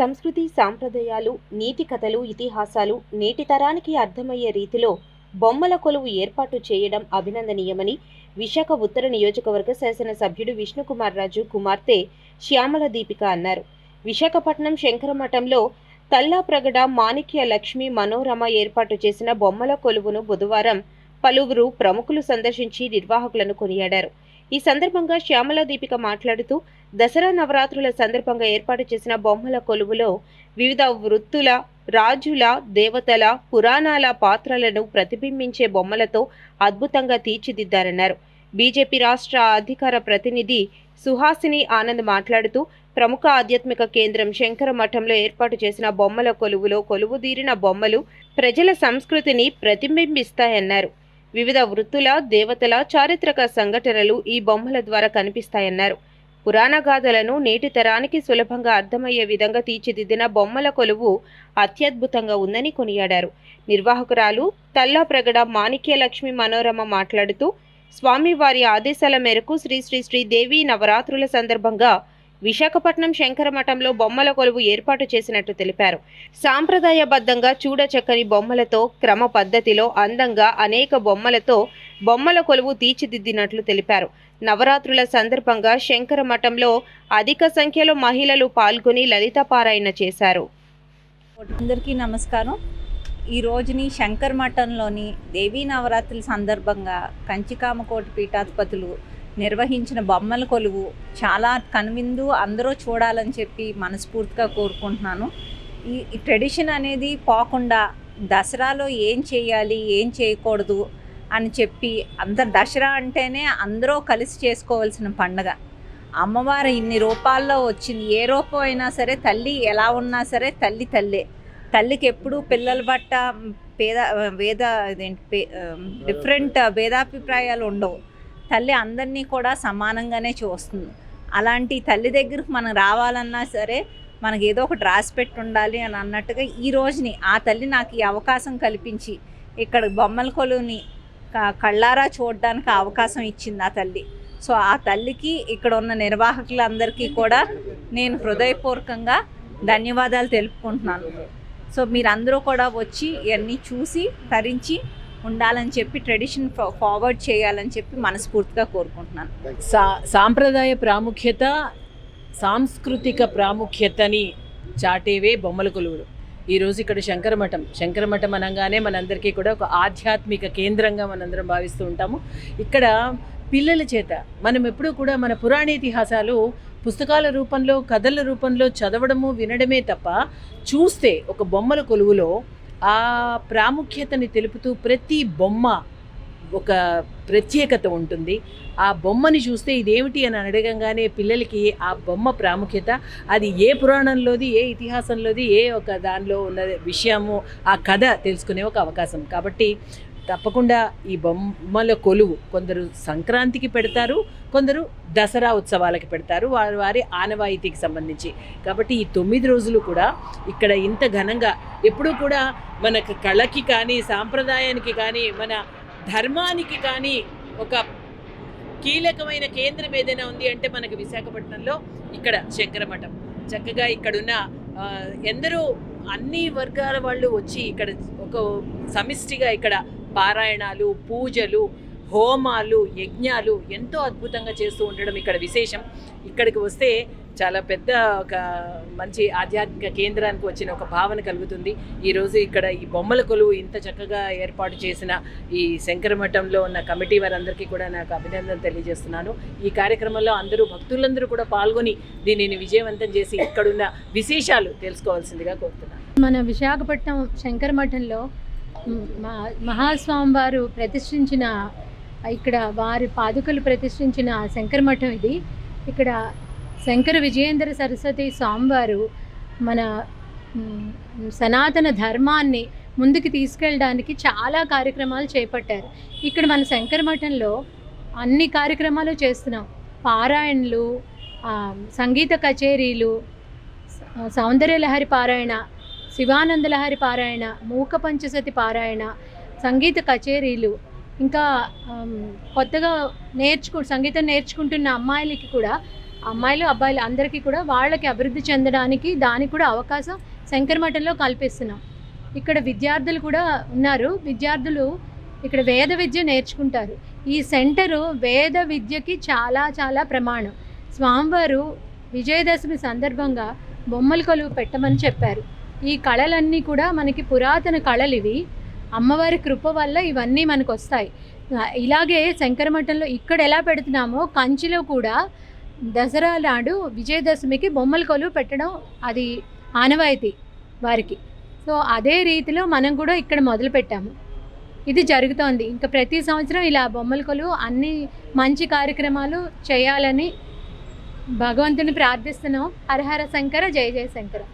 సంస్కృతి సాంప్రదాయాలు నీతి కథలు ఇతిహాసాలు నేటి తరానికి అర్థమయ్యే రీతిలో బొమ్మల కొలువు ఏర్పాటు చేయడం అభినందనీయమని విశాఖ ఉత్తర నియోజకవర్గ శాసనసభ్యుడు విష్ణుకుమార్ రాజు కుమార్తె శ్యామల దీపిక అన్నారు. విశాఖపట్నం శంకరమఠంలో తల్లాప్రగడ మాణిక్య లక్ష్మి మనోరమ ఏర్పాటు చేసిన బొమ్మల కొలువును బుధవారం పలువురు ప్రముఖులు సందర్శించి నిర్వాహకులను కొనియాడారు. ఈ సందర్భంగా శ్యామల దీపిక మాట్లాడుతూ దసరా నవరాత్రుల సందర్భంగా ఏర్పాటు చేసిన బొమ్మల కొలువులో వివిధ వృత్తుల రాజుల దేవతల పురాణాల పాత్రలను ప్రతిబింబించే బొమ్మలతో అద్భుతంగా తీర్చిదిద్దారన్నారు. బీజేపీ రాష్ట్ర అధికార ప్రతినిధి సుహాసిని ఆనంద్ మాట్లాడుతూ ప్రముఖ ఆధ్యాత్మిక కేంద్రం శంకర మఠంలో ఏర్పాటు చేసిన బొమ్మల కొలువులో కొలువుదీరిన బొమ్మలు ప్రజల సంస్కృతిని ప్రతిబింబిస్తాయన్నారు. వివిధ వృత్తుల దేవతల చారిత్రక సంఘటనలు ఈ బొమ్మల ద్వారా కనిపిస్తాయన్నారు. పురాణ గాథలను నేటి తరానికి సులభంగా అర్థమయ్యే విధంగా తీర్చిదిద్దిన బొమ్మల కొలువు అత్యద్భుతంగా ఉందని కొనియాడారు. నిర్వాహకురాలు తల్లాప్రగడ మాణిక్యలక్ష్మి మనోరమ మాట్లాడుతూ స్వామివారి ఆదేశాల మేరకు శ్రీ శ్రీ శ్రీ దేవి నవరాత్రుల సందర్భంగా విశాఖపట్నం శంకరమఠంలో బొమ్మల కొలువు ఏర్పాటు చేసినట్టు తెలిపారు. సాంప్రదాయబద్ధంగా చూడచక్కని బొమ్మలతో క్రమ పద్ధతిలో అందంగా అనేక బొమ్మలతో బొమ్మల కొలువు తీర్చిదిద్దినట్లు తెలిపారు. నవరాత్రుల సందర్భంగా శంకర మఠంలో అధిక సంఖ్యలో మహిళలు పాల్గొని లలిత పారాయణ చేశారు. అందరికీ నమస్కారం. ఈ రోజుని శంకర్ మఠంలోని దేవీ నవరాత్రుల సందర్భంగా కంచికామకోటి పీఠాధిపతులు నిర్వహించిన బొమ్మల కొలువు చాలా కనువిందు అందరూ చూడాలని చెప్పి మనస్ఫూర్తిగా కోరుకుంటున్నాను. ఈ ట్రెడిషన్ అనేది పోకుండా దసరాలో ఏం చేయాలి ఏం చేయకూడదు అని చెప్పి అందరు దసరా అంటేనే అందరూ కలిసి చేసుకోవాల్సిన పండగ. అమ్మవారు ఇన్ని రూపాల్లో వచ్చింది ఏ రూపం అయినా సరే తల్లి ఎలా ఉన్నా సరే తల్లి తల్లే. తల్లికి ఎప్పుడు పిల్లల బట్ట పేద వేద ఇదేంటి డిఫరెంట్ భేదాభిప్రాయాలు ఉండవు. తల్లి అందరినీ కూడా సమానంగానే చూస్తుంది. అలాంటి తల్లి దగ్గరకు మనం రావాలన్నా సరే మనకి ఏదో ఒకటి రాసి పెట్టి ఉండాలి అని అన్నట్టుగా ఈ రోజుని ఆ తల్లి నాకు ఈ అవకాశం కల్పించి ఇక్కడ బొమ్మల కొలువుని కళ్ళారా చూడడానికి అవకాశం ఇచ్చింది ఆ తల్లి. సో ఆ తల్లికి ఇక్కడ ఉన్న నిర్వాహకులందరికీ కూడా నేను హృదయపూర్వకంగా ధన్యవాదాలు తెలుపుకుంటున్నాను. సో మీరందరూ కూడా వచ్చి ఇవన్నీ చూసి తరించి ఉండాలని చెప్పి ట్రెడిషన్ ఫార్వర్డ్ చేయాలని చెప్పి మనస్ఫూర్తిగా కోరుకుంటున్నాను. సా సాంప్రదాయ ప్రాముఖ్యత సాంస్కృతిక ప్రాముఖ్యతని చాటేవే బొమ్మల కొలువులు. ఈరోజు ఇక్కడ శంకరమఠం. శంకరమఠం అనగానే మనందరికీ కూడా ఒక ఆధ్యాత్మిక కేంద్రంగా మనందరం భావిస్తూ ఉంటాము. ఇక్కడ పిల్లల చేత మనం ఎప్పుడూ కూడా మన పురాణ ఇతిహాసాలు పుస్తకాల రూపంలో కథల రూపంలో చదవడము వినడమే తప్ప చూస్తే ఒక బొమ్మల కొలువులో ఆ ప్రాముఖ్యతని తెలుపుతూ ప్రతి బొమ్మ ఒక ప్రత్యేకత ఉంటుంది. ఆ బొమ్మని చూస్తే ఇదేమిటి అని అడగంగానే పిల్లలకి ఆ బొమ్మ ప్రాముఖ్యత అది ఏ పురాణంలోది ఏ ఇతిహాసంలోది ఏ ఒక దానిలో ఉన్న విషయము ఆ కథ తెలుసుకునే ఒక అవకాశం. కాబట్టి తప్పకుండా ఈ బొమ్మల కొలువు కొందరు సంక్రాంతికి పెడతారు కొందరు దసరా ఉత్సవాలకి పెడతారు. వారి వారి ఆనవాయితీకి సంబంధించి. కాబట్టి ఈ తొమ్మిది రోజులు కూడా ఇక్కడ ఇంత ఘనంగా ఎప్పుడూ కూడా మనకు కళకి కానీ సాంప్రదాయానికి కానీ మన ధర్మానికి కానీ ఒక కీలకమైన కేంద్రం ఏదైనా ఉంది అంటే మనకు విశాఖపట్నంలో ఇక్కడ శంకరమఠం. చక్కగా ఇక్కడున్న ఎందరో అన్ని వర్గాల వాళ్ళు వచ్చి ఇక్కడ ఒక సమిష్టిగా ఇక్కడ పారాయణాలు పూజలు హోమాలు యజ్ఞాలు ఎంతో అద్భుతంగా చేస్తూ ఉండడం ఇక్కడ విశేషం. ఇక్కడికి వస్తే చాలా పెద్ద ఒక మంచి ఆధ్యాత్మిక కేంద్రానికి వచ్చిన ఒక భావన కలుగుతుంది. ఈరోజు ఇక్కడ ఈ బొమ్మల కొలువు ఇంత చక్కగా ఏర్పాటు చేసిన ఈ శంకరమఠంలో ఉన్న కమిటీ వారందరికీ కూడా నాకు అభినందన తెలియజేస్తున్నాను. ఈ కార్యక్రమంలో అందరూ భక్తులందరూ కూడా పాల్గొని దీనిని విజయవంతం చేసి ఇక్కడున్న విశేషాలు తెలుసుకోవాల్సిందిగా కోరుతున్నాను. మన విశాఖపట్నం శంకర మఠంలో మహాస్వామి వారు ప్రతిష్ఠించిన ఇక్కడ వారి పాదుకలు ప్రతిష్ఠించిన శంకర మఠం ఇది. ఇక్కడ శంకర విజయేంద్ర సరస్వతి స్వామివారు మన సనాతన ధర్మాన్ని ముందుకు తీసుకెళ్ళడానికి చాలా కార్యక్రమాలు చేపట్టారు. ఇక్కడ మన శంకర మఠంలో అన్ని కార్యక్రమాలు చేస్తున్నాం. పారాయణలు సంగీత కచేరీలు సౌందర్యలహరి పారాయణ శివానందలహరి పారాయణ మూక పంచసతి పారాయణ సంగీత కచేరీలు ఇంకా కొత్తగా నేర్చుకు సంగీతం నేర్చుకుంటున్న అమ్మాయిలకి కూడా అమ్మాయిలు అబ్బాయిలు అందరికీ కూడా వాళ్ళకి అభివృద్ధి చెందడానికి దానికి కూడా అవకాశం శంకరమఠంలో కల్పిస్తున్నాం. ఇక్కడ విద్యార్థులు కూడా ఉన్నారు. విద్యార్థులు ఇక్కడ వేద విద్య నేర్చుకుంటారు. ఈ సెంటరు వేద విద్యకి చాలా చాలా ప్రమాణం. స్వామివారు విజయదశమి సందర్భంగా బొమ్మల కొలువు పెట్టమని చెప్పారు. ఈ కళలన్నీ కూడా మనకి పురాతన కళలు ఇవి అమ్మవారి కృప వల్ల ఇవన్నీ మనకు వస్తాయి ఇలాగే శంకరమఠంలో ఇక్కడ ఎలా పెడుతున్నామో కంచిలో కూడా దసరా నాడు విజయదశమికి బొమ్మల కొలువు పెట్టడం అది ఆనవాయితీ వారికి. సో అదే రీతిలో మనం కూడా ఇక్కడ మొదలు పెట్టాము. ఇది జరుగుతోంది. ఇంకా ప్రతి సంవత్సరం ఇలా బొమ్మల కొలువు అన్ని మంచి కార్యక్రమాలు చేయాలని భగవంతుని ప్రార్థిస్తున్నాం. హరహర శంకర జయ జయ శంకర.